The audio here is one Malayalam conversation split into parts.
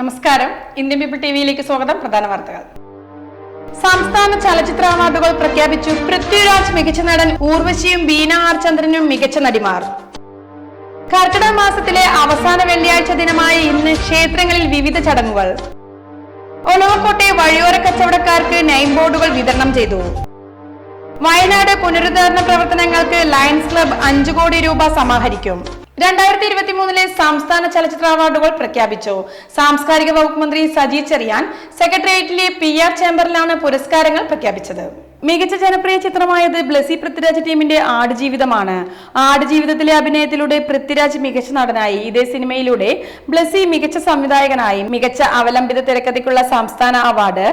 നമസ്കാരം. ഇന്ത്യൻ പീപ്പിൾ ടി വിയിലേക്ക് സ്വാഗതം. പ്രധാന വാർത്തകൾ. സംസ്ഥാന ചലച്ചിത്ര അവാർഡുകൾ പ്രഖ്യാപിച്ചു. പൃഥ്വിരാജ് മികച്ച നടൻ ഊർവശിയും ബീന ആർ ചന്ദ്രനും മികച്ച നടിമാർ. കർക്കിടക മാസത്തിലെ അവസാന വെള്ളിയാഴ്ച ദിനമായ ഇന്ന് ക്ഷേത്രങ്ങളിൽ വിവിധ ചടങ്ങുകൾ. ഒലവക്കോട്ടെ വഴിയോര കച്ചവടക്കാർക്ക് നെയിം ബോർഡുകൾ വിതരണം ചെയ്തു. വയനാട് പുനരുദ്ധാരണ പ്രവർത്തനങ്ങൾക്ക് ലയൺസ് ക്ലബ് അഞ്ചു കോടി രൂപ സമാഹരിക്കും. രണ്ടായിരത്തി ഇരുപത്തി മൂന്നിലെ സംസ്ഥാന ചലച്ചിത്ര അവാർഡുകൾ പ്രഖ്യാപിച്ചു. സാംസ്കാരിക വകുപ്പ് മന്ത്രി സജി ചെറിയാൻ സെക്രട്ടേറിയറ്റിലെ പി ആർ ചേംബറിലാണ് പുരസ്കാരങ്ങൾ പ്രഖ്യാപിച്ചത്. മികച്ച ജനപ്രിയ ചിത്രമായത് ബ്ലസി പൃഥ്വിരാജ് ടീമിന്റെ ആടുജീവിതമാണ്. ആടുജീവിതത്തിലെ അഭിനയത്തിലൂടെ പൃഥ്വിരാജ് മികച്ച നടനായി. ഇതേ സിനിമയിലൂടെ ബ്ലസി മികച്ച സംവിധായകനായി. മികച്ച അവലംബിത തിരക്കഥയ്ക്കുള്ള സംസ്ഥാന അവാർഡ്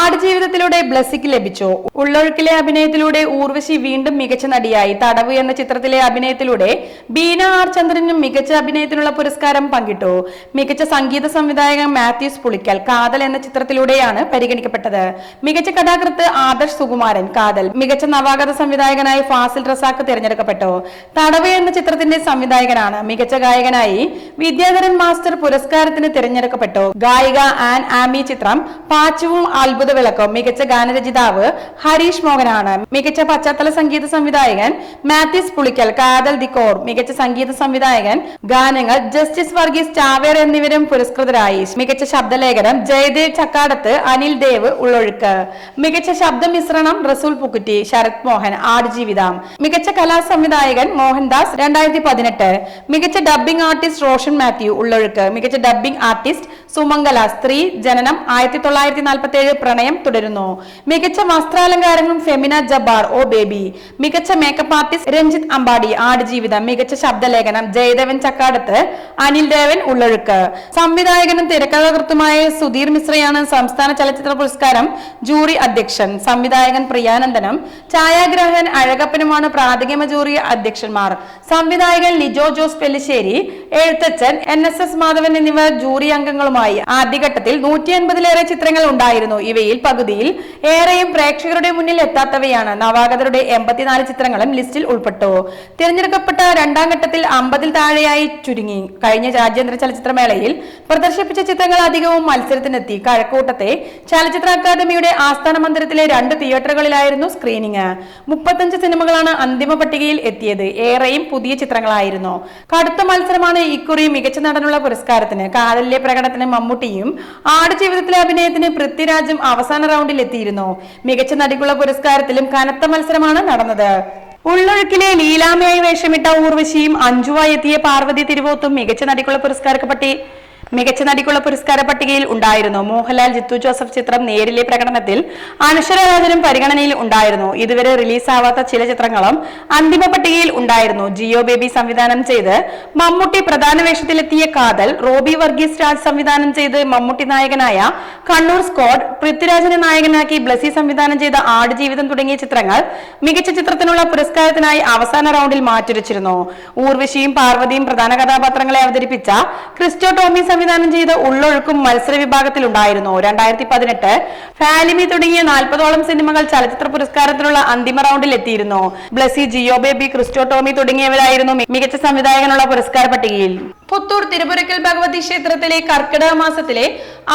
ആടുജീവിതത്തിലൂടെ ബ്ലസിക്ക് ലഭിച്ചു. ഉള്ളൊഴുക്കിലെ അഭിനയത്തിലൂടെ ഊർവശി വീണ്ടും മികച്ച നടിയായി. തടവ് എന്ന ചിത്രത്തിലെ അഭിനയത്തിലൂടെ ബീന ആർ ചന്ദ്രനും മികച്ച അഭിനയത്തിനുള്ള പുരസ്കാരം പങ്കിട്ടു. മികച്ച സംഗീത സംവിധായകൻ മാത്യൂസ് പുളിക്കൽ കാതൽ എന്ന ചിത്രത്തിലൂടെയാണ് പരിഗണിക്കപ്പെട്ടത്. മികച്ച കഥാകൃത്ത് ആദർശ് സുകുമാരൻ കാതൽ. മികച്ച നവാഗത സംവിധായകനായി ഫാസിൽ റസാഖ് തിരഞ്ഞെടുക്കപ്പെട്ടു. തടവ എന്ന ചിത്രത്തിന്റെ സംവിധായകനാണ്. മികച്ച ഗായകനായി വിദ്യാധരൻ മാസ്റ്റർ പുരസ്കാരത്തിന് തിരഞ്ഞെടുക്കപ്പെട്ടു. ഗായിക ആൻ ആമി ചിത്രം പാച്ചുവും അത്ഭുത വിളക്കും. മികച്ച ഗാനരചിതാവ് ഹരീഷ് മോഹനാണ്. മികച്ച പശ്ചാത്തല സംഗീത സംവിധായകൻ മാത്യൂസ് പുളിക്കൽ കാതൽ ദി കോർ മികച്ച സംഗീത സംവിധായകൻ ഗാനങ്ങൾ ജസ്റ്റിസ് വർഗീസ് ചാവേർ എന്നിവരും പുരസ്കൃതരായി. മികച്ച ശബ്ദലേഖനം ജയദേവ് ചക്കാടത്ത് അനിൽ ദേവ് ഉള്ളൊഴുക്ക്. മികച്ച ശബ്ദ മിശ്രണം റസൂൽ പുക്കുറ്റി ശരത് മോഹൻ ആടുജീവിതം മികച്ച കലാ സംവിധായകൻ മോഹൻദാസ് രണ്ടായിരത്തി പതിനെട്ട്. മികച്ച ഡബ്ബിംഗ് ആർട്ടിസ്റ്റ് റോഷൻ മാത്യു ഉള്ളൊഴുക്ക്. മികച്ച ഡബ്ബിംഗ് ആർട്ടിസ്റ്റ് സുമംഗല സ്ത്രീ ജനനം ആയിരത്തി തൊള്ളായിരത്തി നാൽപ്പത്തി ഏഴ് പ്രണയം തുടരുന്നു. മികച്ച വസ്ത്രാലങ്കാരങ്ങളും ഫെമിന ജബാർ ഓ ബേബി. മികച്ച മേക്കപ്പ് ആർട്ടിസ്റ്റ് രഞ്ജിത്ത് അമ്പാടി ആടുജീവിതം. മികച്ച ശബ്ദലേഖനം ജയദേവൻ ചക്കാടത്ത് അനിൽ ദേവൻ ഉള്ളൊഴുക്ക്. സംവിധായകനും തിരക്കഥാകൃത്തുമായ സുധീർ മിശ്രയാണ് സംസ്ഥാന ചലച്ചിത്ര പുരസ്കാരം ജൂറി അധ്യക്ഷൻ. സംവിധായകൻ പ്രിയാനന്ദനും ഛായാഗ്രാഹകൻ അഴകപ്പനുമാണ് പ്രാഥമിക ജൂറി അധ്യക്ഷന്മാർ. സംവിധായകൻ ലിജോ ജോസ് പെല്ലിശ്ശേരി എഴുത്തച്ഛൻ എൻ എസ് എസ് മാധവൻ എന്നിവർ ജൂറി അംഗങ്ങളുമായി ആദ്യഘട്ടത്തിൽ നൂറ്റി അൻപതിലേറെ ചിത്രങ്ങൾ ഉണ്ടായിരുന്നു. ഇവയിൽ പകുതിയിൽ ഏറെയും പ്രേക്ഷകരുടെ മുന്നിൽ എത്താത്തവയാണ്. നവാഗതരുടെ എൺപത്തിനാല് ചിത്രങ്ങളും ലിസ്റ്റിൽ ഉൾപ്പെട്ടു. തിരഞ്ഞെടുക്കപ്പെട്ട രണ്ടാം ഘട്ടത്തിൽ അമ്പതിൽ താഴെയായി ചുരുങ്ങി. കഴിഞ്ഞ രാജ്യാന്തര ചലച്ചിത്രമേളയിൽ പ്രദർശിപ്പിച്ച ചിത്രങ്ങൾ അധികവും മത്സരത്തിനെത്തി. കഴക്കൂട്ടത്തെ ചലച്ചിത്ര അക്കാദമിയുടെ ആസ്ഥാന മന്ദിരത്തിലെ രണ്ട് തിയേറ്ററുകളിലായിരുന്നു സ്ക്രീനിങ്. മുപ്പത്തഞ്ച് സിനിമകളാണ് അന്തിമ പട്ടികയിൽ എത്തിയത്. ഏറെയും പുതിയ ചിത്രങ്ങളായിരുന്നു. കടുത്ത മത്സരമാണ് ഇക്കുറി മികച്ച നടനുള്ള പുരസ്കാരത്തിന്. കാതലിലെ പ്രകടനത്തിന് മമ്മൂട്ടിയും ആടുജീവിതത്തിലെ അഭിനയത്തിന് പൃഥ്വിരാജും അവസാന റൗണ്ടിൽ എത്തിയിരുന്നു മികച്ച നടിക്കുള്ള പുരസ്കാരത്തിലും കനത്ത മത്സരമാണ് നടന്നത്. ഉള്ളൊഴുക്കിലെ ലീലാമയായി വേഷമിട്ട ഊർവശിയും അഞ്ചുവായി എത്തിയ പാർവതി തിരുവോത്തും മികച്ച നടിക്കുള്ള പുരസ്കാര പട്ടി മികച്ച നടിക്കുള്ള പുരസ്കാര പട്ടികയിൽ ഉണ്ടായിരുന്നു. മോഹൻലാൽ ജിത്തു ജോസഫ് ചിത്രം നേരിലെ പ്രകടനത്തിൽ അനശ്വരരാജനും പരിഗണനയിൽ ഉണ്ടായിരുന്നു. ഇതുവരെ റിലീസാവാത്ത ചില ചിത്രങ്ങളും അന്തിമ പട്ടികയിൽ ഉണ്ടായിരുന്നു. ജിയോ ബേബി സംവിധാനം ചെയ്ത് മമ്മൂട്ടി പ്രധാന വേഷത്തിലെത്തിയ കാതൽ റോബി വർഗീസ് രാജ് സംവിധാനം ചെയ്ത് മമ്മൂട്ടി നായകനായ കണ്ണൂർ സ്കോഡ് പൃഥ്വിരാജനെ നായകനാക്കി ബ്ലസി സംവിധാനം ചെയ്ത ആടുജീവിതം തുടങ്ങിയ ചിത്രങ്ങൾ മികച്ച ചിത്രത്തിനുള്ള പുരസ്കാരത്തിനായി അവസാന റൗണ്ടിൽ മാറ്റുരച്ചിരുന്നു. ഊർവശിയും പാർവതിയും പ്രധാന കഥാപാത്രങ്ങളെ അവതരിപ്പിച്ച ക്രിസ്റ്റോ ടോമി സംവിധാനം ചെയ്ത ഉള്ളൊഴുക്കും മത്സര വിഭാഗത്തിലുണ്ടായിരുന്നു. രണ്ടായിരത്തി പതിനെട്ട് ഫാലിമി തുടങ്ങിയ നാൽപ്പതോളം സിനിമകൾ ചലച്ചിത്ര പുരസ്കാരത്തിനുള്ള അന്തിമ റൗണ്ടിൽ എത്തിയിരുന്നു ബ്ലസി ജിയോ ബേബി ക്രിസ്റ്റോ ടോമി തുടങ്ങിയവരായിരുന്നു മികച്ച സംവിധായകനുള്ള പുരസ്കാര പട്ടികയിൽ. പുത്തൂർ തിരുപുരക്കൽ ഭഗവതി ക്ഷേത്രത്തിലെ കർക്കിടക മാസത്തിലെ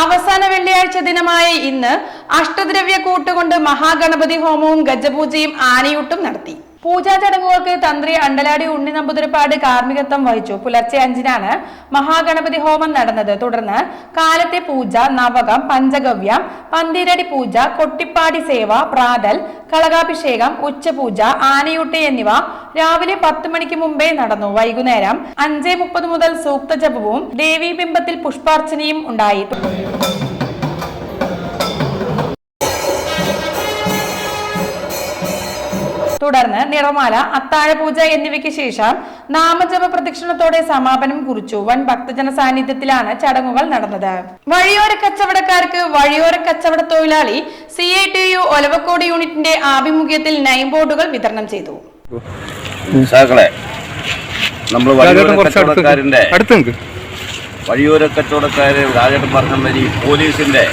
അവസാന വെള്ളിയാഴ്ച ദിനമായ ഇന്ന് അഷ്ടദ്രവ്യ കൂട്ടുകൊണ്ട് മഹാഗണപതി ഹോമവും ഗജപൂജയും ആനയൂട്ടും നടത്തി. പൂജാ ചടങ്ങുകൾക്ക് തന്ത്രി അണ്ടലാടി ഉണ്ണി നമ്പൂതിരിപ്പാട് കാർമ്മികത്വം വഹിച്ചു. പുലർച്ചെ അഞ്ചിനാണ് മഹാഗണപതി ഹോമം നടന്നത്. തുടർന്ന് കാലത്തെ പൂജ നവകം പഞ്ചഗവ്യം പന്തിരടി പൂജ കൊട്ടിപ്പാടി സേവ പ്രാതൽ കളകാഭിഷേകം ഉച്ചപൂജ ആനയൂട്ട് എന്നിവ രാവിലെ പത്ത് മണിക്ക് മുമ്പേ നടന്നു. വൈകുന്നേരം അഞ്ചേ മുപ്പത് മുതൽ സൂക്ത ജപവും ദേവീബിംബത്തിൽ പുഷ്പാർച്ചനയും ഉണ്ടായി. തുടർന്ന് നിറമാല അത്താഴപൂജ എന്നിവയ്ക്ക് ശേഷം നാമജപ പ്രദക്ഷിണത്തോടെ സമാപനം കുറിച്ചു. വൻ ഭക്തജന സാന്നിധ്യത്തിലാണ് ചടങ്ങുകൾ നടന്നത്. വഴിയോര കച്ചവടക്കാർക്ക് വഴിയോര കച്ചവട തൊഴിലാളി C I T U Olavakkode യൂണിറ്റിന്റെ ആഭിമുഖ്യത്തിൽ നൈം ബോർഡുകൾ വിതരണം ചെയ്തു. നമ്മൾ വഴിയോര കച്ചവടക്കാര് കച്ചവടക്കാരന്റെ വഴിയോര രാജേട്ടൻ പറഞ്ഞ മാതിരി പോലീസിന്റെ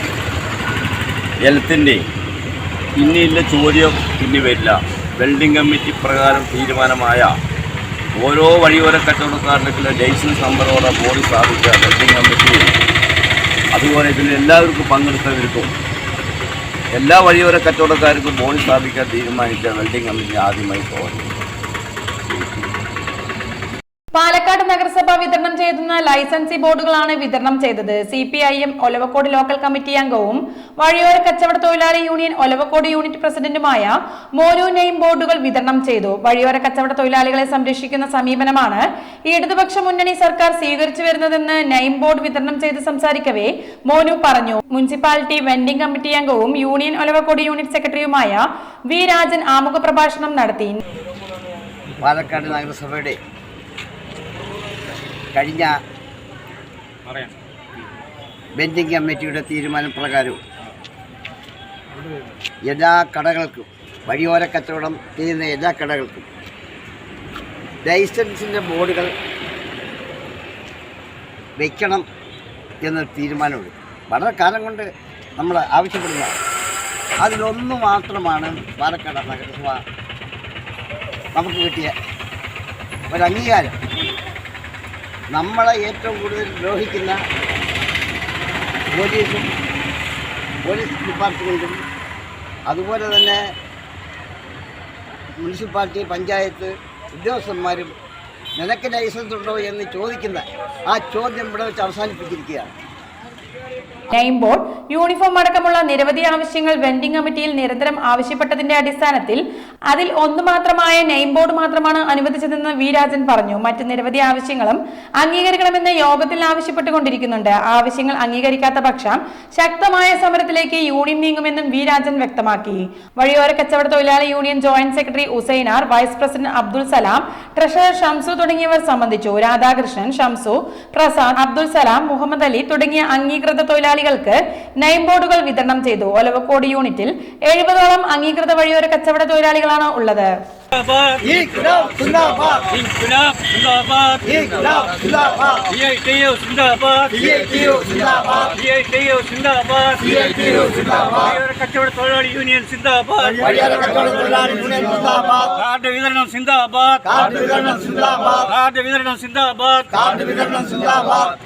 ഹെൽത്തിന്റെ ഇനിയില്ല ചോദ്യം ഇനി വരില്ല. വെൽഡിംഗ് കമ്മിറ്റി പ്രകാരം തീരുമാനമായ ഓരോ വഴിയോര കച്ചവടക്കാരനുള്ള ലൈസൻസ് നമ്പറോടെ ബോർഡ് സ്ഥാപിച്ച വെൽഡിംഗ് കമ്മിറ്റി. അതുപോലെ ഇതിൽ എല്ലാവർക്കും പങ്കെടുത്തവർക്കും എല്ലാ വഴിയോര കച്ചവടക്കാർക്കും ബോർഡ് സ്ഥാപിക്കാൻ തീരുമാനിച്ച വെൽഡിംഗ് കമ്മിറ്റി ആദ്യമായി തോന്നി പാലക്കാട് നഗരസഭ വിതരണം ചെയ്യുന്ന ലൈസൻസി ബോർഡുകളാണ് വിതരണം ചെയ്തത്. C P I M Olavakkode local committee അംഗവും വഴിയോര കച്ചവട തൊഴിലാളി യൂണിയൻ ഒലവക്കോട് യൂണിറ്റ് പ്രസിഡന്റുമായ മോനു നെയിം ബോർഡുകൾ വിതരണം ചെയ്തു. വഴിയോര കച്ചവട തൊഴിലാളികളെ സംരക്ഷിക്കുന്ന സമീപനമാണ് ഇടതുപക്ഷ മുന്നണി സർക്കാർ സ്വീകരിച്ചു വരുന്നതെന്ന് നെയിം ബോർഡ് വിതരണം ചെയ്ത് സംസാരിക്കവേ മോനു പറഞ്ഞു. മുനിസിപ്പാലിറ്റി വെൻഡിംഗ് കമ്മിറ്റി അംഗവും യൂണിയൻ ഒലവക്കോട് യൂണിറ്റ് സെക്രട്ടറിയുമായ വി രാജൻ ആമുഖ പ്രഭാഷണം നടത്തി. പാലക്കാട് നഗരസഭയുടെ കഴിഞ്ഞ ബെൻഡിംഗ് കമ്മിറ്റിയുടെ തീരുമാന പ്രകാരവും എല്ലാ കടകൾക്കും വഴിയോര കച്ചവടം ചെയ്യുന്ന എല്ലാ കടകൾക്കും ലൈസൻസിന്റെ ബോർഡുകൾ വയ്ക്കണം എന്ന തീരുമാനമുണ്ട്. വളരെ കാലം കൊണ്ട് നമ്മൾ ആവശ്യപ്പെടുന്ന അതിലൊന്ന് മാത്രമാണ് പാലക്കാട് നഗരസഭ നമുക്ക് കിട്ടിയ ഒരു അംഗീകാരം. നമ്മളെ ഏറ്റവും കൂടുതൽ ദ്രോഹിക്കുന്ന പോലീസും പോലീസ് ഡിപ്പാർട്ട്മെന്റും അതുപോലെ തന്നെ മുനിസിപ്പാലിറ്റി പഞ്ചായത്ത് ഉദ്യോഗസ്ഥന്മാരും നിനക്ക് ലൈസൻസ് ഉണ്ടോ എന്ന് ചോദിക്കുന്ന ആ ചോദ്യം ഇവിടെ വെച്ച് അവസാനിപ്പിച്ചിരിക്കുകയാണ്. ബോർഡ് യൂണിഫോം അടക്കമുള്ള നിരവധി ആവശ്യങ്ങൾ വെൻഡിംഗ് കമ്മിറ്റിയിൽ നിരന്തരം ആവശ്യപ്പെട്ടതിന്റെ അടിസ്ഥാനത്തിൽ അതിൽ ഒന്ന് മാത്രമായ നെയിം ബോർഡ് മാത്രമാണ് അനുവദിച്ചതെന്ന് വി രാജൻ പറഞ്ഞു. മറ്റ് നിരവധി ആവശ്യങ്ങളും അംഗീകരിക്കണമെന്ന് യോഗത്തിൽ ആവശ്യപ്പെട്ടുകൊണ്ടിരിക്കുന്നുണ്ട്. ആവശ്യങ്ങൾ അംഗീകരിക്കാത്ത പക്ഷം ശക്തമായ സമരത്തിലേക്ക് യൂണിയൻ നീങ്ങുമെന്നും വി രാജൻ വ്യക്തമാക്കി. വഴിയോര കച്ചവട തൊഴിലാളി union joint secretary Usainar vice president Abdul Salam treasurer Shamsu തുടങ്ങിയവർ സംബന്ധിച്ചു. രാധാകൃഷ്ണൻ ഷംസു പ്രസാദ് അബ്ദുൽ സലാം മുഹമ്മദ് അലി തുടങ്ങിയ അംഗീകൃത തൊഴിലാളികൾക്ക് നെയിം ബോർഡുകൾ വിതരണം ചെയ്തു. ഒലവക്കോട് യൂണിറ്റിൽ എഴുപതോളം അംഗീകൃത വഴിയോര കച്ചവട തൊഴിലാളികളാണ് நன்மைகளான உள்ளது. கச்சவட தொழிலாளி யூனியன் சிந்தாபாத். கார்டு விதரணம் சிந்தாபாத். கார்டு விதரணம் சிந்தாபாத். கார்டு விதரணம் சிந்தாபாத். சிந்தாபாத்.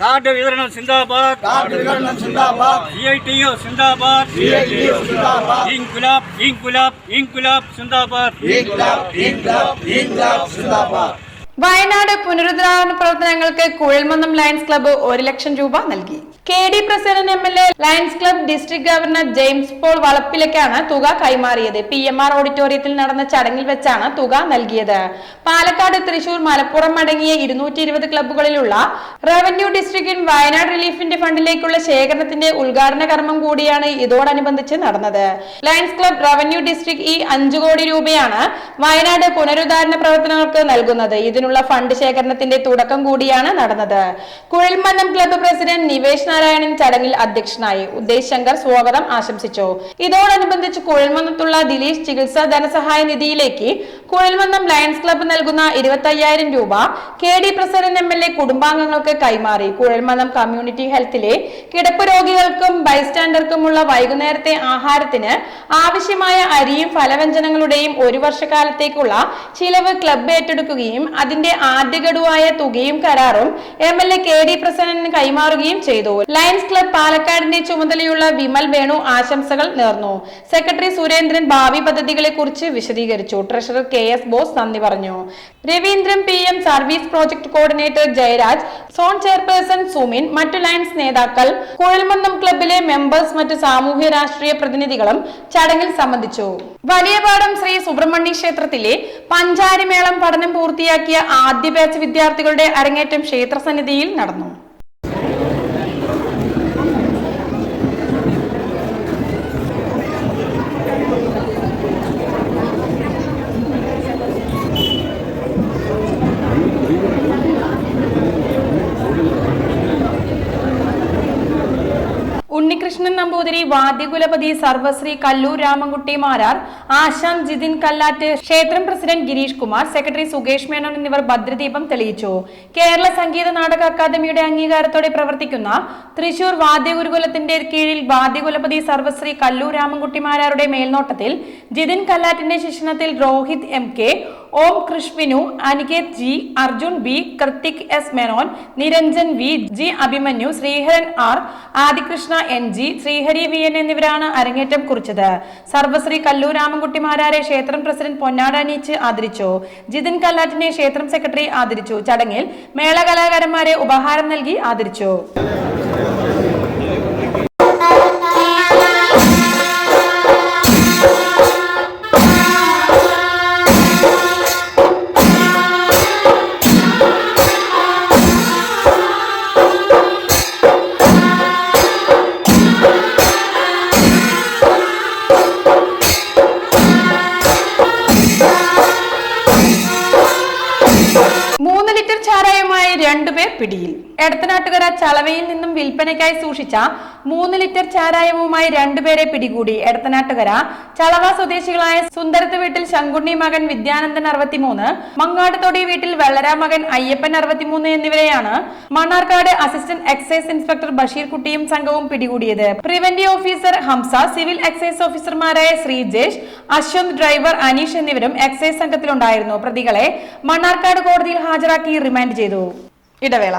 కార్డు వివరణ సిందాబాద్ కార్డు వివరణ సిందాబాద్ సిఐటియు సిందాబాద్ సిఐటియు సిందాబాద్ ఇంకులాబ్ ఇంకులాబ్ ఇంకులాబ్ సిందాబాద్ ఇంకులాబ్ ఇంకులాబ్ ఇంకులాబ్ సిందాబాద్ വയനാട് പുനരുദ്ധാരണ പ്രവർത്തനങ്ങൾക്ക് കുഴൽമന്നം ലയൺസ് ക്ലബ്ബ് ഒരു ലക്ഷം രൂപ നൽകി. K D president M L A Lions club district governor James Paul വളപ്പിലേക്കാണ് തുക കൈമാറിയത്. പി എം ആർ ഓഡിറ്റോറിയത്തിൽ നടന്ന ചടങ്ങിൽ വെച്ചാണ് തുക നൽകിയത്. പാലക്കാട് തൃശൂർ മലപ്പുറം അടങ്ങിയ ഇരുന്നൂറ്റി ഇരുപത് ക്ലബ്ബുകളിലുള്ള റവന്യൂ ഡിസ്ട്രിക്റ്റിൻ വയനാട് റിലീഫിന്റെ ഫണ്ടിലേക്കുള്ള ശേഖരണത്തിന്റെ ഉദ്ഘാടന കർമ്മം കൂടിയാണ് ഇതോടനുബന്ധിച്ച് നടന്നത്. ലയൺസ് ക്ലബ് റവന്യൂ ഡിസ്ട്രിക്ട് ഈ അഞ്ചു കോടി രൂപയാണ് വയനാട് പുനരുദ്ധാരണ പ്രവർത്തനങ്ങൾക്ക് നൽകുന്നത്. ഇതിനുള്ള ഫണ്ട് ശേഖരണത്തിന്റെ തുടക്കം കൂടിയാണ് നടന്നത്. കുഴൽമന്നം ക്ലബ്ബ് പ്രസിഡന്റ് നിവേഷ് നാരായണൻ ചടങ്ങിൽ അധ്യക്ഷനായി ഉദ്ദേശ് ശങ്കർ സ്വാഗതം ആശംസിച്ചു. ഇതോടനുബന്ധിച്ച് കുഴൽമന്നത്തുള്ള ദിലീഷ് ചികിത്സാ ധനസഹായ നിധിയിലേക്ക് കുഴൽമന്നം ലയൺസ് ക്ലബ്ബ് നൽകുന്ന ഇരുപത്തി അയ്യായിരം രൂപ K D president M L A കുടുംബാംഗങ്ങൾക്ക് കൈമാറി കുഴൽമന്നം കമ്മ്യൂണിറ്റി ഹെൽത്തിലെ കിടപ്പ് രോഗികൾക്കും ബൈസ്റ്റാൻഡർക്കുമുള്ള വൈകുന്നേരത്തെ ആഹാരത്തിന് ആവശ്യമായ അരിയും ഫലവ്യഞ്ജനങ്ങളുടെയും ഒരു വർഷക്കാലത്തേക്കുള്ള ചിലവ് ക്ലബ്ബ് ഏറ്റെടുക്കുകയും അതിന്റെ ആദ്യ ഗഡുവായ തുകയും കരാറും M L A K D Prasannan കൈമാറുകയും ചെയ്തു. ലയൺസ് ക്ലബ് പാലക്കാടിന്റെ ചുമതലയുള്ള വിമൽ വേണു ആശംസകൾ നേർന്നു. സെക്രട്ടറി സുരേന്ദ്രൻ ഭാവി പദ്ധതികളെ കുറിച്ച് വിശദീകരിച്ചു. ട്രഷറർ കെ എസ് ബോസ് നന്ദി പറഞ്ഞു. Raveendran P M service project coordinator Jayaraj zone chairperson Sumin മറ്റു ലയൺസ് നേതാക്കൾ കുഴൽമന്നം ക്ലബിലെ മെമ്പേഴ്സ് മറ്റ് സാമൂഹ്യ രാഷ്ട്രീയ പ്രതിനിധികളും ചടങ്ങിൽ സംബന്ധിച്ചു. വലിയപാടം ശ്രീ സുബ്രഹ്മണ്യ ക്ഷേത്രത്തിലെ പഞ്ചാരിമേളം പഠനം പൂർത്തിയാക്കിയ ആദ്യ ബാച്ച് വിദ്യാർത്ഥികളുടെ അരങ്ങേറ്റം ക്ഷേത്രസന്നിധിയിൽ നടന്നു. നമ്പൂതിരി നമ്പൂതിരി വാദ്യകുലപതി സർവശ്രീ കല്ലൂർ രാമൻകുട്ടി മാരാർ ആശാൻ ജിതിൻ കല്ലാറ്റ് ക്ഷേത്രം പ്രസിഡന്റ് ഗിരീഷ് കുമാർ സെക്രട്ടറി സുകേഷ് മേനോൻ എന്നിവർ ഭദ്രദീപം തെളിയിച്ചു. കേരള സംഗീത നാടക അക്കാദമിയുടെ അംഗീകാരത്തോടെ പ്രവർത്തിക്കുന്ന തൃശൂർ വാദ്യഗുരുകുലത്തിന്റെ കീഴിൽ വാദ്യകുലപതി സർവശ്രീ കല്ലൂർ രാമൻകുട്ടി മാരാരുടെ മേൽനോട്ടത്തിൽ ജിതിൻ കല്ലാറ്റിന്റെ ശിക്ഷണത്തിൽ Rohith M K Om കൃഷ്വിനു Aniketh G Arjun B Krithik S Menon Niranjan V G Abhimanyu Sreeharan R Adikrishna N G Sreehari V N എന്നിവരാണ് അരങ്ങേറ്റം കുറിച്ചത്. സർവശ്രീ കല്ലൂർ രാമൻകുട്ടിമാരാരെ ക്ഷേത്രം പ്രസിഡന്റ് പൊന്നാട അനീച്ച് ആദരിച്ചു. ജിതിൻ കല്ലാറ്റിനെ ക്ഷേത്രം സെക്രട്ടറി ആദരിച്ചു. ചടങ്ങിൽ മേള കലാകാരന്മാരെ ഉപഹാരം നൽകി ആദരിച്ചു. ചളവയിൽ നിന്നും വിൽപ്പനയ്ക്കായി സൂക്ഷിച്ച മൂന്ന് ലിറ്റർ ചാരായവുമായി രണ്ടുപേരെ പിടികൂടി. എടത്തനാട്ടുകര ചളവ സ്വദേശികളായ സുന്ദരത്ത് വീട്ടിൽ ശങ്കുണ്ണി മകൻ വിദ്യാനന്ദൻ അറുപത്തിമൂന്ന് മങ്ങാട്ടുതൊടി വീട്ടിൽ വെള്ളരാ മകൻ അയ്യപ്പൻ അറുപത്തിമൂന്ന് എന്നിവരെയാണ് Mannarkkad assistant excise inspector Basheer കുട്ടിയും സംഘവും പിടികൂടിയത്. Preventive officer Hamza civil excise ഓഫീസർമാരായ ശ്രീജേഷ് അശ്വന്ത് ഡ്രൈവർ അനീഷ് എന്നിവരും എക്സൈസ് സംഘത്തിലുണ്ടായിരുന്നു. പ്രതികളെ മണ്ണാർക്കാട് കോടതിയിൽ ഹാജരാക്കി റിമാൻഡ് ചെയ്തു. ഇടവേള.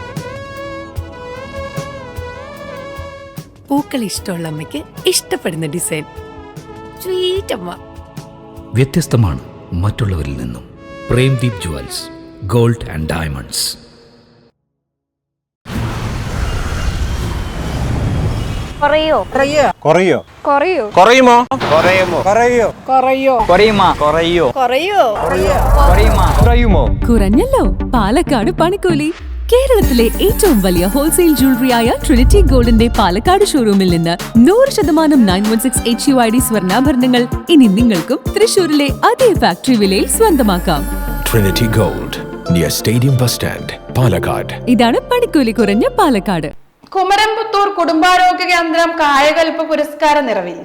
പൂക്കൾ ഇഷ്ടമുള്ള അമ്മയ്ക്ക് ഇഷ്ടപ്പെടുന്ന ഡിസൈൻ. സ്വീറ്റ് അമ്മ. വ്യത്യസ്തമാണ് മറ്റുള്ളവരിൽ നിന്നും. Premdeep jewels gold and diamonds. കുറയോ? കുറയോ? കുറയോ? കുറയുമോ? കുറയുമോ? കുറയോ? കുറയോ? കുറയുമാ? കുറയോ? കുറയോ? കുറയുമാ? കുറയുമോ? കുറഞ്ഞല്ലോ. പാലക്കാട് പണിക്കൂലി. കേരളത്തിലെ ഏറ്റവും വലിയ ഹോൾസെയിൽ ജ്വല്ലറിയായ ട്രിനിറ്റി ഗോൾഡിന്റെ പാലക്കാട് ഷോറൂമിൽ നിന്ന് നൂറ് ശതമാനം nine one six H U I D സ്വർണാഭരണങ്ങൾ ഇനി നിങ്ങൾക്കും തൃശൂരിലെ അതേ ഫാക്ടറി വിലയിൽ സ്വന്തമാക്കാം. Trinity Gold near stadium bus stand Palakkad ഇതാണ് പണിക്കൂലി കുറഞ്ഞ പാലക്കാട്. കുമരംപുത്തൂർ കുടുംബാരോഗ്യ കേന്ദ്രം കായകൽപ്പ പുരസ്കാരം നിറവിൽ.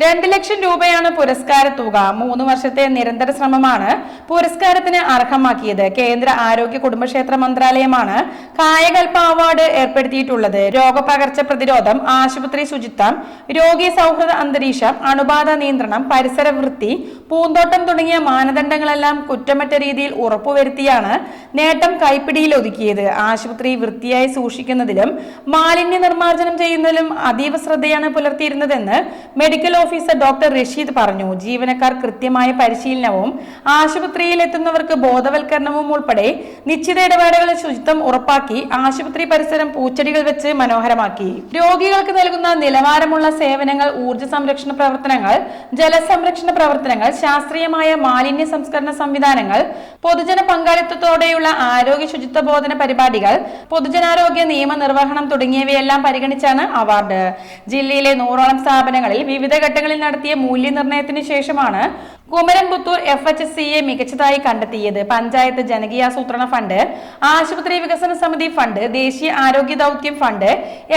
രണ്ട് ലക്ഷം രൂപയാണ് പുരസ്കാര തുക. മൂന്ന് വർഷത്തെ നിരന്തര ശ്രമമാണ് പുരസ്കാരത്തിന് അർഹമാക്കിയത്. കേന്ദ്ര ആരോഗ്യ കുടുംബക്ഷേത്ര മന്ത്രാലയമാണ് കായകൽപ്പ അവാർഡ് ഏർപ്പെടുത്തിയിട്ടുള്ളത്. രോഗപകർച്ച പ്രതിരോധം ആശുപത്രി ശുചിത്വം രോഗി സൗഹൃദ അന്തരീക്ഷം അണുബാധ നിയന്ത്രണം പരിസര വൃത്തി പൂന്തോട്ടം തുടങ്ങിയ മാനദണ്ഡങ്ങളെല്ലാം കുറ്റമറ്റ രീതിയിൽ ഉറപ്പുവരുത്തിയാണ് നേട്ടം കൈപ്പിടിയിൽ ഒതുക്കിയത്. ആശുപത്രി വൃത്തിയായി സൂക്ഷിക്കുന്നതിലും മാലിന്യ നിർമ്മാർജനം ചെയ്യുന്നതിലും അതീവ ശ്രദ്ധയാണ് പുലർത്തിയിരുന്നതെന്ന് മെഡിക്കൽ ഓഫീസർ ഡോക്ടർ റഷീദ് പറഞ്ഞു ജീവനക്കാർ കൃത്യമായ പരിശീലനവും ആശുപത്രിയിൽ എത്തുന്നവർക്ക് ബോധവൽക്കരണവും ഉൾപ്പെടെ നിശ്ചിത ഇടപാടുകളിൽ ശുചിത്വം ഉറപ്പാക്കി ആശുപത്രി പരിസരം പൂച്ചെടികൾ വെച്ച് മനോഹരമാക്കി. രോഗികൾക്ക് നൽകുന്ന നിലവാരമുള്ള സേവനങ്ങൾ ഊർജ സംരക്ഷണ പ്രവർത്തനങ്ങൾ ജലസംരക്ഷണ പ്രവർത്തനങ്ങൾ ശാസ്ത്രീയമായ മാലിന്യ സംസ്കരണ സംവിധാനങ്ങൾ പൊതുജന പങ്കാളിത്തത്തോടെയുള്ള ആരോഗ്യ ശുചിത്വ ബോധന പരിപാടികൾ പൊതുജനാരോഗ്യ നിയമനിർവഹണം തുടങ്ങിയവയെല്ലാം പരിഗണിച്ചാണ് അവാർഡ്. ജില്ലയിലെ നൂറോളം സ്ഥാപനങ്ങളിൽ വിവിധ ഘട്ടങ്ങളിൽ നടത്തിയ മൂല്യനിർണയത്തിന് ശേഷമാണ് കുമരംപുത്തൂർ എഫ് എച്ച് എസ് സിയെ മികച്ചതായി കണ്ടെത്തിയത്. പഞ്ചായത്ത് ജനകീയാസൂത്രണ ഫണ്ട് ആശുപത്രി വികസന സമിതി ഫണ്ട് ദേശീയ ആരോഗ്യ ദൗത്യം fund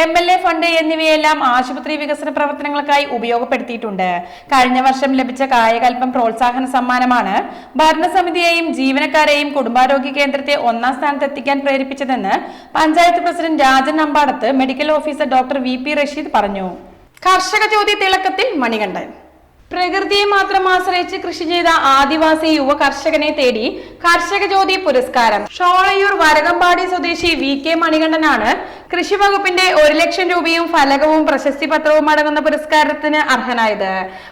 M L A fund എന്നിവയെല്ലാം ആശുപത്രി വികസന പ്രവർത്തനങ്ങൾക്കായി ഉപയോഗപ്പെടുത്തിയിട്ടുണ്ട്. കഴിഞ്ഞ വർഷം ലഭിച്ച കായകൽപ്പം പ്രോത്സാഹന സമ്മാനമാണ് ഭരണസമിതിയെയും ജീവനക്കാരെയും കുടുംബാരോഗ്യ കേന്ദ്രത്തെ ഒന്നാം സ്ഥാനത്തെത്തിക്കാൻ പ്രേരിപ്പിച്ചതെന്ന് panchayat president Rajan Ambadath medical officer doctor V P Rasheed പറഞ്ഞു. കർഷക ചോദ്യ തിളക്കത്തിൽ മണികണ്ഠൻ. പ്രകൃതിയെ മാത്രം ആശ്രയിച്ച് കൃഷി ചെയ്ത ആദിവാസി യുവ കർഷകനെ തേടി കർഷക ജ്യോതി പുരസ്കാരം. ഷോളയൂർ വരകമ്പാടി സ്വദേശി വി കെ മണികണ്ഠനാണ് കൃഷി വകുപ്പിന്റെ ഒരു ലക്ഷം രൂപയും ഫലകവും പ്രശസ്തി പത്രവും അടങ്ങുന്ന പുരസ്കാരത്തിന് അർഹനായത്.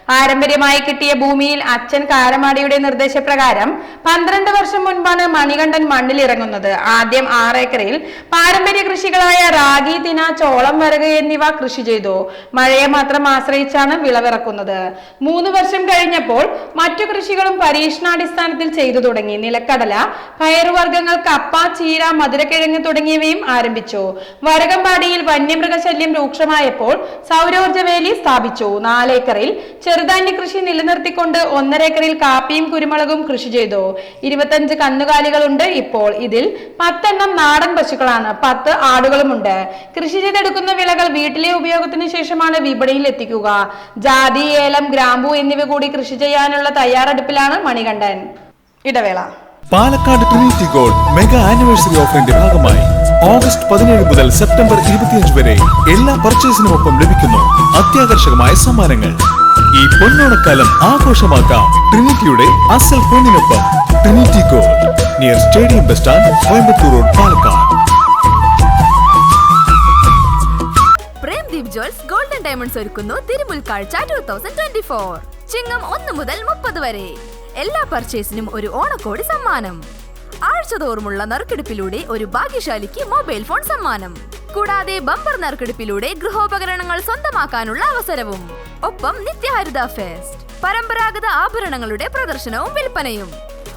പാരമ്പര്യമായി കിട്ടിയ ഭൂമിയിൽ അച്ഛൻ കാരമാടിയുടെ നിർദ്ദേശപ്രകാരം പന്ത്രണ്ട് വർഷം മുൻപാണ് മണികണ്ഠൻ മണ്ണിലിറങ്ങുന്നത്. ആദ്യം ആറേക്കറിൽ പാരമ്പര്യ കൃഷികളായ റാഗി തിന ചോളം വരക എന്നിവ കൃഷി ചെയ്തു. മഴയെ മാത്രം ആശ്രയിച്ചാണ് വിളവിറക്കുന്നത്. മൂന്ന് വർഷം കഴിഞ്ഞപ്പോൾ മറ്റു കൃഷികളും പരീക്ഷണാടിസ്ഥാനത്തിൽ ചെയ്തു തുടങ്ങി. നിലക്കടല പയറുവർഗങ്ങൾ കപ്പ ചീര മധുരക്കിഴങ്ങ് തുടങ്ങിയവയും ആരംഭിച്ചു. വരകമ്പാടിയിൽ വന്യമൃഗശല്യം രൂക്ഷമായപ്പോൾ സൗരോർജ വേലി സ്ഥാപിച്ചു. നാലേക്കറിൽ ചെറുധാന്യ കൃഷി നിലനിർത്തിക്കൊണ്ട് ഒന്നരേക്കറിൽ കാപ്പിയും കുരുമുളകും കൃഷി ചെയ്തു. ഇരുപത്തഞ്ച് കന്നുകാലികളുണ്ട് ഇപ്പോൾ. ഇതിൽ പത്തെണ്ണം നാടൻ പശുക്കളാണ്. പത്ത് ആടുകളുമുണ്ട്. കൃഷി ചെയ്തെടുക്കുന്ന വിളകൾ വീട്ടിലെ ഉപയോഗത്തിന് ശേഷമാണ് വിപണിയിൽ എത്തിക്കുക. ജാതി ഏലം ഗ്രാമ്പു എന്നിവ കൂടി കൃഷി ചെയ്യാനുള്ള തയ്യാറെടുപ്പിലാണ് മണികണ്ഠൻ. ഇടവേള. Palakkad Trinity Gold mega anniversary ഓഫറിന്റെ ഭാഗമായി ഓഗസ്റ്റ് പതിനേഴ് മുതൽ സെപ്റ്റംബർ ഇരുപത്തിയഞ്ച് വരെ എല്ലാ പർച്ചേസിനുമൊപ്പം ലഭിക്കുന്നു അത്യാകർഷകമായ സമ്മാനങ്ങൾ. ഈ പൊന്നോണക്കാലം ആഘോഷമാക്കാം ട്രിനിറ്റിയുടെ അസൽ പൊന്നിനൊപ്പം Trinity Gold near stadium bus stand Coimbatore road Palakkad. Jewels golden diamonds ഒരുക്കുന്നു തിരുമുൽക്കാഴ്ച two thousand twenty four Chingam ഒന്ന് മുതൽ മുപ്പത് വരെ. എല്ലാ പർച്ചേസിനും ഒരു ഓണക്കോടി സമ്മാനം. ആഴ്ചതോറുമുള്ള നറുക്കെടുപ്പിലൂടെ ഒരു ഭാഗ്യശാലിക്ക് മൊബൈൽ ഫോൺ സമ്മാനം. കൂടാതെ ബമ്പർ നറുക്കെടുപ്പിലൂടെ ഗൃഹോപകരണങ്ങൾ സ്വന്തമാക്കാനുള്ള അവസരവും. ഒപ്പം നിത്യഹരിത ഫെസ്റ്റ് പരമ്പരാഗത ആഭരണങ്ങളുടെ പ്രദർശനവും വിൽപ്പനയും.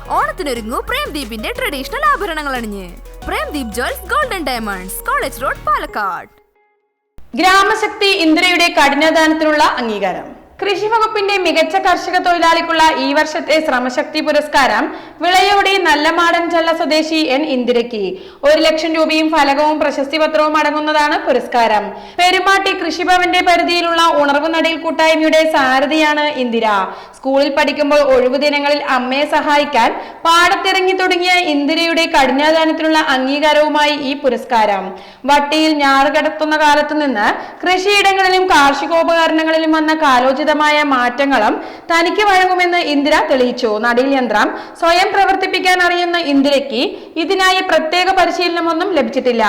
ഓണത്തിനൊരുങ്ങു പ്രേംദീപിന്റെ ട്രഡീഷണൽ ആഭരണങ്ങൾ അണിഞ്ഞ് Premdeep jewels golden diamonds college road Palakkad. ഗ്രാമശക്തി ഇന്ദിരയുടെ കഠിനാദാനത്തിനുള്ള അംഗീകാരം. കൃഷി വകുപ്പിന്റെ മികച്ച കർഷക തൊഴിലാളിക്കുള്ള ഈ വർഷത്തെ ശ്രമശക്തി പുരസ്കാരം വിളയോടെ നല്ലമാടൻ ചല്ല സ്വദേശി എൻ ഇന്ദിരയ്ക്ക്. ഒരു ലക്ഷം രൂപയും ഫലകവും പ്രശസ്തി പത്രവും അടങ്ങുന്നതാണ് പുരസ്കാരം. പെരുമാട്ടി കൃഷിഭവന്റെ പരിധിയിലുള്ള ഉണർവ് നടയിൽ കൂട്ടായ്മയുടെ സാരഥിയാണ് ഇന്ദിര. സ്കൂളിൽ പഠിക്കുമ്പോൾ ഒഴിവു ദിനങ്ങളിൽ അമ്മയെ സഹായിക്കാൻ പാടത്തിറങ്ങി തുടങ്ങിയ ഇന്ദിരയുടെ കഠിനാധാനത്തിനുള്ള അംഗീകാരവുമായി ഈ പുരസ്കാരം. വട്ടിയിൽ ഞാറ് കടത്തുന്ന കാലത്തു നിന്ന് കൃഷിയിടങ്ങളിലും കാർഷികോപകരണങ്ങളിലും വന്ന കാലോചിതമായ മാറ്റങ്ങളും തനിക്ക് വഴങ്ങുമെന്ന് ഇന്ദിര തെളിയിച്ചു. നടീൽ യന്ത്രം സ്വയം പ്രവർത്തിപ്പിക്കാൻ അറിയുന്ന ഇന്ദിരയ്ക്ക് ഇതിനായി പ്രത്യേക പരിശീലനമൊന്നും ലഭിച്ചിട്ടില്ല.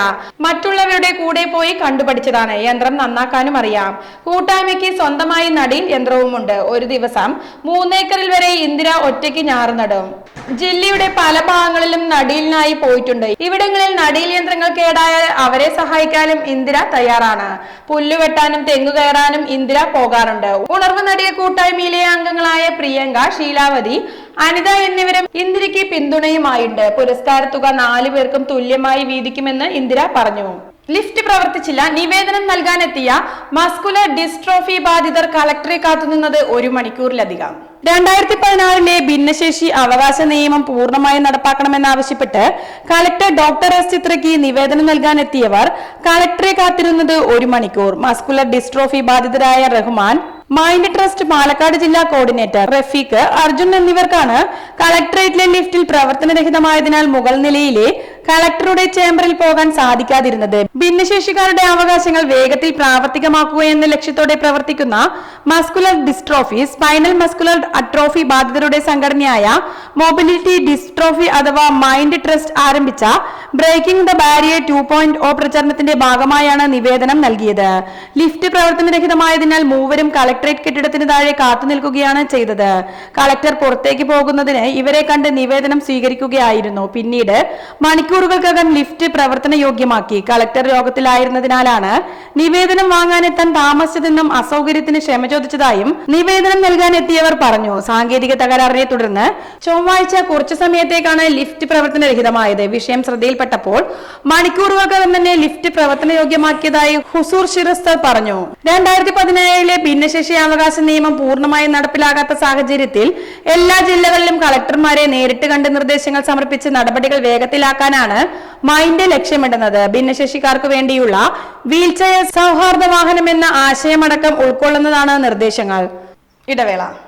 മറ്റുള്ളവരുടെ കൂടെ പോയി കണ്ടുപഠിച്ചതാണ്. യന്ത്രം നന്നാക്കാനും അറിയാം. കൂട്ടായ്മയ്ക്ക് സ്വന്തമായി നടീൽ യന്ത്രവുമുണ്ട്. ഒരു ദിവസം മൂന്നേക്കറിൽ വരെ ഇന്ദിര ഒറ്റയ്ക്ക് ഞാറ് നടും. ജില്ലയുടെ പല ഭാഗങ്ങളിലും നടീലിനായി പോയിട്ടുണ്ട്. ഇവിടങ്ങളിൽ നടീൽ യന്ത്രങ്ങൾ കേടായാൽ അവരെ സഹായിക്കാനും ഇന്ദിര തയ്യാറാണ്. പുല്ലുവെട്ടാനും തെങ്ങു കയറാനും ഇന്ദിര പോകാറുണ്ട്. ഉണർവ് നടിയ കൂട്ടായ്മയിലെ അംഗങ്ങളായ പ്രിയങ്ക ശീലാവതി അനിത എന്നിവരും ഇന്ദിരയ്ക്ക് പിന്തുണയുമായുണ്ട്. പുരസ്കാര തുക നാലു പേർക്കും തുല്യമായി വീതിക്കുമെന്ന് ഇന്ദിര പറഞ്ഞു. ലിഫ്റ്റ് പ്രവർത്തിച്ചില്ല. നിവേദനം നൽകാനെത്തിയ മസ്കുലർ ഡിസ്ട്രോഫി ബാധിതർ കളക്ടറെ കാത്തുനിന്നത് ഒരു മണിക്കൂറിലധികം. രണ്ടായിരത്തി പതിനാറിലെ ഭിന്നശേഷി അവകാശ നിയമം പൂർണമായും നടപ്പാക്കണമെന്നാവശ്യപ്പെട്ട് കളക്ടർ ഡോക്ടർ എസ് ചിത്രയ്ക്ക് നിവേദനം നൽകാനെത്തിയവർ കളക്ടറെ കാത്തിരുന്നത് ഒരു മണിക്കൂർ. മസ്കുലർ ഡിസ്ട്രോഫി ബാധിതരായ റഹ്മാൻ മൈൻഡ് ട്രസ്റ്റ് പാലക്കാട് ജില്ലാ കോർഡിനേറ്റർ റഫീഖ് അർജുൻ എന്നിവർക്കാണ് കളക്ടറേറ്റിലെ ലിഫ്റ്റിൽ പ്രവർത്തനരഹിതമായതിനാൽ മുകൾ നിലയിലെ കളക്ടറുടെ ചേംബറിൽ പോകാൻ സാധിക്കാതിരുന്നത്. ഭിന്നശേഷിക്കാരുടെ അവകാശങ്ങൾ വേഗത്തിൽ പ്രാവർത്തികമാക്കുക എന്ന ലക്ഷ്യത്തോടെ പ്രവർത്തിക്കുന്ന muscular dystrophy spinal muscular atrophy ബാധിതരുടെ സംഘടനയായ മൊബിലിറ്റി ഡിസ്ട്രോഫി അഥവാ മൈൻഡ് ട്രസ്റ്റ് ആരംഭിച്ച breaking the barrier two point O പ്രചരണത്തിന്റെ ഭാഗമായാണ് നിവേദനം നൽകിയത്. ലിഫ്റ്റ് പ്രവർത്തനരഹിതമായതിനാൽ മൂവരും കളക്ടറേറ്റ് കെട്ടിടത്തിന് താഴെ കാത്തുനിൽക്കുകയാണ് ചെയ്തത്. കളക്ടർ പുറത്തേക്ക് പോകുന്നതിന് ഇവരെ കണ്ട് നിവേദനം സ്വീകരിക്കുകയായിരുന്നു. പിന്നീട് മണിക്കൂറുകൾക്കകം ലിഫ്റ്റ് പ്രവർത്തന യോഗ്യമാക്കി കളക്ടർ യോഗത്തിലായിരുന്നതിനാലാണ് നിവേദനം വാങ്ങാനെത്താൻ താമസിച്ചതെന്നും അസൗകര്യത്തിന് ക്ഷമ ചോദിച്ചതായും നിവേദനം നൽകാൻ എത്തിയവർ പറഞ്ഞു. സാങ്കേതിക തകരാറിനെ തുടർന്ന് ചൊവ്വാഴ്ച കുറച്ചു സമയത്തേക്കാണ് ലിഫ്റ്റ് പ്രവർത്തനരഹിതമായത്. വിഷയം ശ്രദ്ധയിൽപ്പെട്ടപ്പോൾ മണിക്കൂറുകൾക്കകം തന്നെ ലിഫ്റ്റ് പ്രവർത്തനയോഗ്യമാക്കിയതായി ഹുസൂർ ഷിറസ്തർ പറഞ്ഞു. രണ്ടായിരത്തി പതിനേഴിലെ ഭിന്നശേഷി അവകാശ നിയമം പൂർണമായും നടപ്പിലാകാത്ത സാഹചര്യത്തിൽ എല്ലാ ജില്ലകളിലും കളക്ടർമാരെ നേരിട്ട് കണ്ട് നിർദ്ദേശങ്ങൾ സമർപ്പിച്ച് നടപടികൾ വേഗത്തിലാക്കാനാണ് മൈൻഡ് ലക്ഷ്യമിടുന്നത്. ഭിന്നശേഷിക്കാർക്ക് വേണ്ടിയുള്ള വീൽചെയർ സൗഹാർദ്ദ വാഹനം എന്ന ആശയമടക്കം ഉൾക്കൊള്ളുന്നതാണ് നിർദ്ദേശങ്ങൾ. ഇടവേള.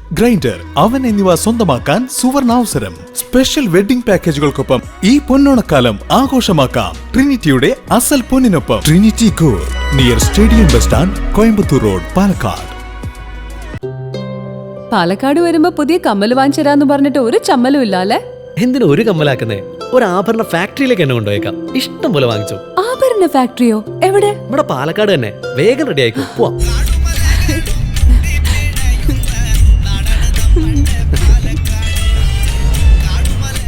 grinder oven എന്നിവ സ്വന്തമാക്കാൻ സുവർണ അവസരം സ്പെഷ്യൽ വെഡിംഗ് പാക്കേജുകൾക്കൊപ്പം ഈ പൊന്നോണക്കാലം ആഘോഷമാക്കാം. ട്രിനിറ്റിയുടെ അസൽ പൊന്നിനൊപ്പം. Trinity Gold near stadium bus stand Coimbatore road Palakkad. Palakkad വരുമ്പോ പുതിയ കമ്മൽ വാങ്ങിച്ചരാന്ന് പറഞ്ഞിട്ട് ഒരു ചമ്മലും ഇല്ല അല്ലേ എന്തിനു ഒരു കമ്മലാക്കുന്നേ? ഒരു ആഭരണ ഫാക്ടറിയിലേക്ക് എന്നെ കൊണ്ടുപോയേക്കാം. ഇഷ്ടം പോലെ വാങ്ങിച്ചു. ആഭരണ ഫാക്ടറിയോ എവിടെ? ഇവിടെ പാലക്കാട് തന്നെ. വേഗം റെഡി ആയിക്കോ. പോവാം.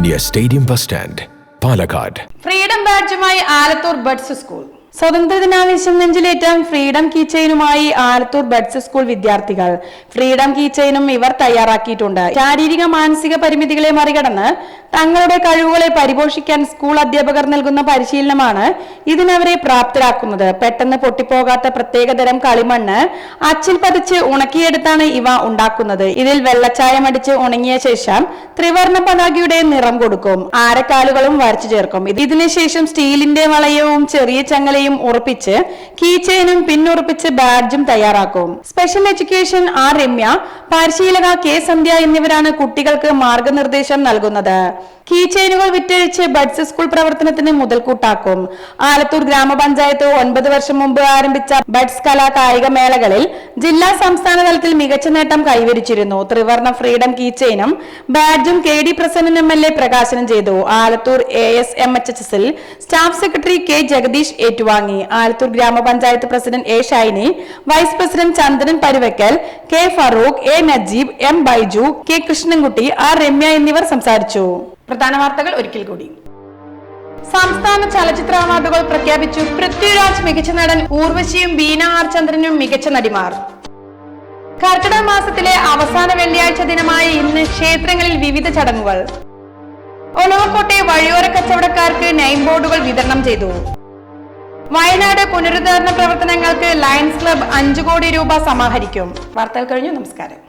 near stadium bus Palakkad freedom ബാച്ചുമായി Alathur buds school സ്വതന്ത്ര ദിനാവേശം നെഞ്ചിലേറ്റാൻ ഫ്രീഡം കീച്ചെയിനുമായി ആലത്തൂർ ബഡ്സ് സ്കൂൾ വിദ്യാർത്ഥികൾ. ഫ്രീഡം കീച്ചെയിനും ഇവർ തയ്യാറാക്കിയിട്ടുണ്ട്. ശാരീരിക മാനസിക പരിമിതികളെ മറികടന്ന് തങ്ങളുടെ കഴിവുകളെ പരിപോഷിക്കാൻ സ്കൂൾ അധ്യാപകർ നൽകുന്ന പരിശീലനമാണ് ഇതിനവരെ പ്രാപ്തരാക്കുന്നത്. പെട്ടെന്ന് പൊട്ടിപ്പോകാത്ത പ്രത്യേകതരം കളിമണ്ണ് അച്ചിൽ പതിച്ച് ഉണക്കിയെടുത്താണ് ഇവ ഉണ്ടാക്കുന്നത്. ഇതിൽ വെള്ളച്ചായം അടിച്ച് ഉണങ്ങിയ ശേഷം ത്രിവർണ പതാകയുടെ നിറം കൊടുക്കും. ആരക്കാലുകളും വരച്ചു ചേർക്കും. ഇതിനുശേഷം സ്റ്റീലിന്റെ വളയവും ചെറിയ ചങ്ങലയും ഉറപ്പിച്ച് കീചെയിനും പിന്നുറപ്പിച്ച് ബാഡ്ജും തയ്യാറാക്കും. സ്പെഷ്യൽ എഡ്യൂക്കേഷൻ ആർ രമ്യ പരിശീലക കെ. സന്ധ്യ എന്നിവരാണ് കുട്ടികൾക്ക് മാർഗനിർദ്ദേശം നൽകുന്നത്. കീചെയിനുകൾ വിറ്റഴിച്ച് ബഡ്സ് സ്കൂൾ പ്രവർത്തനത്തിന് മുതൽക്കൂട്ടാക്കും. ആലത്തൂർ ഗ്രാമപഞ്ചായത്ത് ഒൻപത് വർഷം മുമ്പ് ആരംഭിച്ച ബഡ്സ് കലാ കായിക മേളകളിൽ ജില്ലാ സംസ്ഥാന തലത്തിൽ മികച്ച നേട്ടം കൈവരിച്ചിരുന്നു. ത്രിവർണ ഫ്രീഡം കീ ചെയിനും ബാഡ്ജും K D Prasannan M L A പ്രകാശനം ചെയ്തു. Alathur A S M H H എസിൽ സ്റ്റാഫ് സെക്രട്ടറി കെ ജഗദീഷ് ഏറ്റുവാങ്ങി. ആലത്തൂർ ഗ്രാമപഞ്ചായത്ത് president A Shiny vice president Chandran Paruvakkal K Farooq A Najeeb M Baiju K Krishnankutty R Ramya എന്നിവർ സംസാരിച്ചു. പ്രധാന വാർത്തകൾ ഒരിക്കൽ കൂടി. സംസ്ഥാന ചലച്ചിത്ര അവാർഡുകൾ പ്രഖ്യാപിച്ചു പൃഥ്വിരാജ് മികച്ച നടൻ ഊർവശിയും ബീന ആർ ചന്ദ്രനും മികച്ച നടിമാർ. കർക്കിടക മാസത്തിലെ അവസാന വെള്ളിയാഴ്ച ദിനമായ ഇന്ന് ക്ഷേത്രങ്ങളിൽ വിവിധ ചടങ്ങുകൾ. ഒലവക്കോട്ടെ വഴിയോര കച്ചവടക്കാർക്ക് നെയിം ബോർഡുകൾ വിതരണം ചെയ്തു. വയനാട് പുനരുദ്ധാരണ പ്രവർത്തനങ്ങൾക്ക് ലയൺസ് ക്ലബ് അഞ്ചു കോടി രൂപ സമാഹരിക്കും. വാർത്തകൾ കഴിഞ്ഞു നമസ്കാരം.